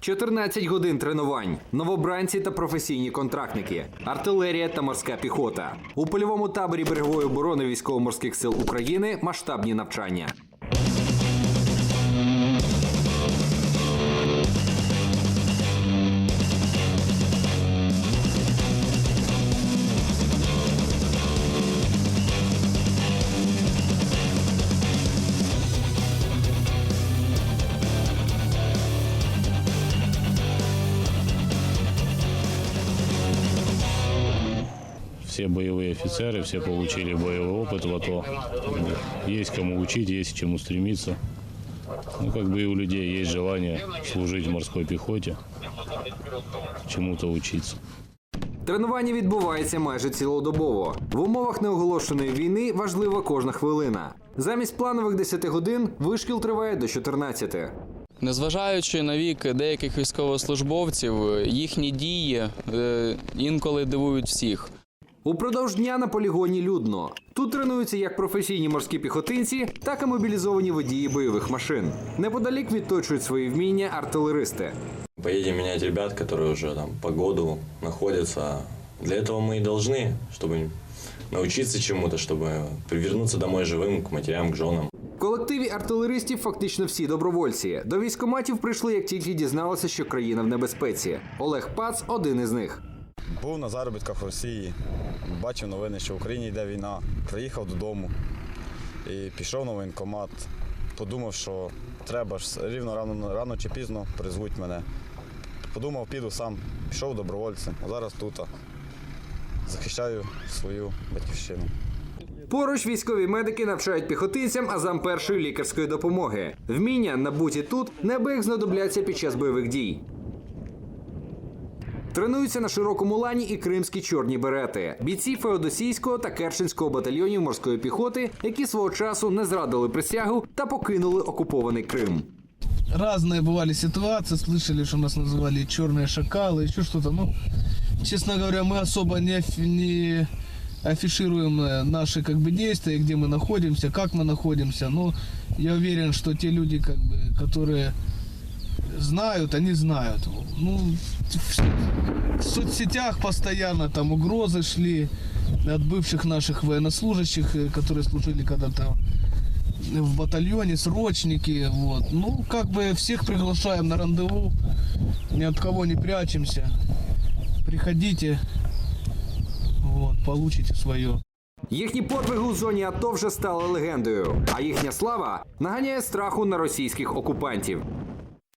14 годин тренувань, новобранці та професійні контрактники, артилерія та морська піхота. У польовому таборі берегової оборони військово-морських сил України масштабні навчання. Все боевые офицеры, все получили боевой опыт в АТО. Есть кому учить, есть к чему стремиться. Ну, как бы и у людей есть желание служить в морской пехоте, чему-то учиться. Тренування відбувається майже цілодобово. В умовах неоголошеної війни важлива кожна хвилина. Замість планових 10 годин вишкіл триває до 14. Незважаючи на вік деяких військовослужбовців, їхні дії е, інколи дивують всіх. Упродовж дня на полігоні людно. Тут тренуються як професійні морські піхотинці, так і мобілізовані водії бойових машин. Неподалік відточують свої вміння артилеристи. Поедем менять ребят, которые уже там по году находятся. Для этого мы и должны, чтобы научиться чему-то, чтобы вернуться домой живым к матерям, к женам. В колективі артилеристів фактично всі добровольці. До військоматів прийшли, як тільки дізналися, що країна в небезпеці. Олег Пац один із них. Був на заробітках в Росії, бачив новини, що в Україні йде війна. Приїхав додому і пішов на воєнкомат. Подумав, що треба ж рівно рано, рано чи пізно призвуть мене. Подумав, піду сам, пішов добровольцем, а зараз тут. Захищаю свою батьківщину. Поруч військові медики навчають піхотинцям азам першої лікарської допомоги. Вміння, набуті тут, неабияк знадобляться під час бойових дій. Тренуються на широкому лані і кримські чорні берети, бійці Феодосійського та Керченського батальйонів морської піхоти, які свого часу не зрадили присягу та покинули окупований Крим. разные бывали ситуации, слышали, что нас называли черные шакалы, еще что-то. Ну, честно говоря, мы особо не, афи- не афишируем э, наши как бы действия, где мы находимся, как мы находимся. Но я уверен, что те люди, как бы, которые знают, они знают. Ну, в соцсетях постоянно там угрозы шли от бывших наших военнослужащих, э, которые служили когда-то в батальоне, срочники, вот. Ну, как бы всех приглашаем на рандеву, ни от кого не прячемся. Приходите, вот, получите свое. Їхні подвиги у зоні АТО вже стали легендою, а їхня слава наганяє страху на російських окупантів.